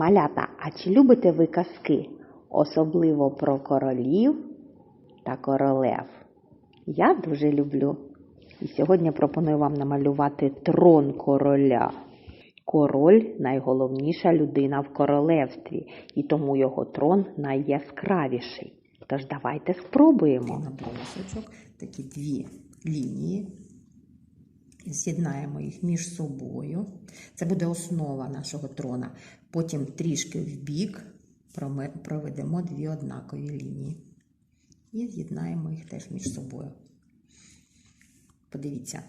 Малята, а чи любите ви казки? Особливо про королів та королев? Я дуже люблю. І сьогодні пропоную вам намалювати трон короля. Король найголовніша людина в королевстві, і тому його трон найяскравіший. Тож давайте спробуємо. такі дві лінії. З'єднаємо їх між собою. Це буде основа нашого трона. Потім трішки в бік проведемо дві однакові лінії. І з'єднаємо їх теж між собою. Подивіться.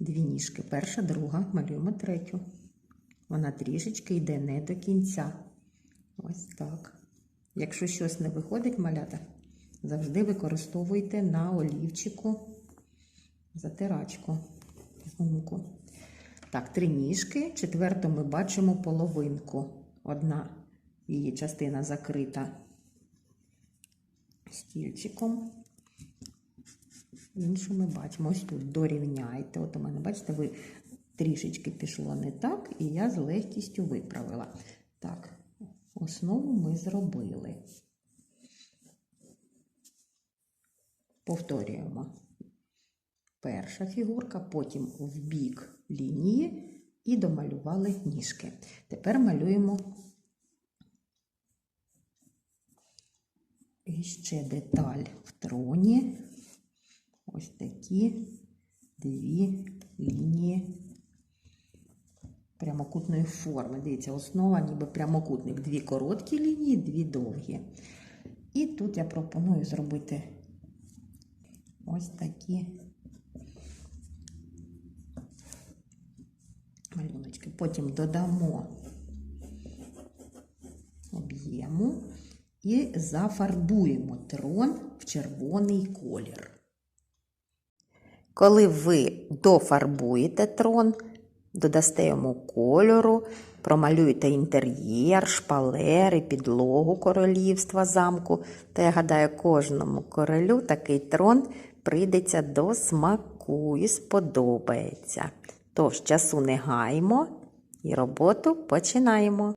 Дві ніжки. Перша, друга, малюємо третю. Вона трішечки йде не до кінця. Ось так. Якщо щось не виходить, малята, завжди використовуйте на олівчику затирачку. Гумку. Так, три ніжки. Четверту ми бачимо половинку. Одна її частина закрита стільчиком. Іншу ми бачимо. Ось тут дорівняйте. От у мене, бачите, ви трішечки пішло не так, і я з легкістю виправила. Так, основу ми зробили. Повторюємо. Перша фігурка, потім в бік лінії і домалювали ніжки. Тепер малюємо ще деталь в троні. Ось такі дві лінії прямокутної форми. Дивіться, основа ніби прямокутник. Дві короткі лінії, дві довгі. І тут я пропоную зробити ось такі малюночки. Потім додамо об'єму і зафарбуємо трон в червоний колір. Коли ви дофарбуєте трон, додасте йому кольору, промалюєте інтер'єр, шпалери, підлогу королівства замку, то я гадаю, кожному королю такий трон прийдеться до смаку і сподобається. Тож часу не гаємо і роботу починаємо.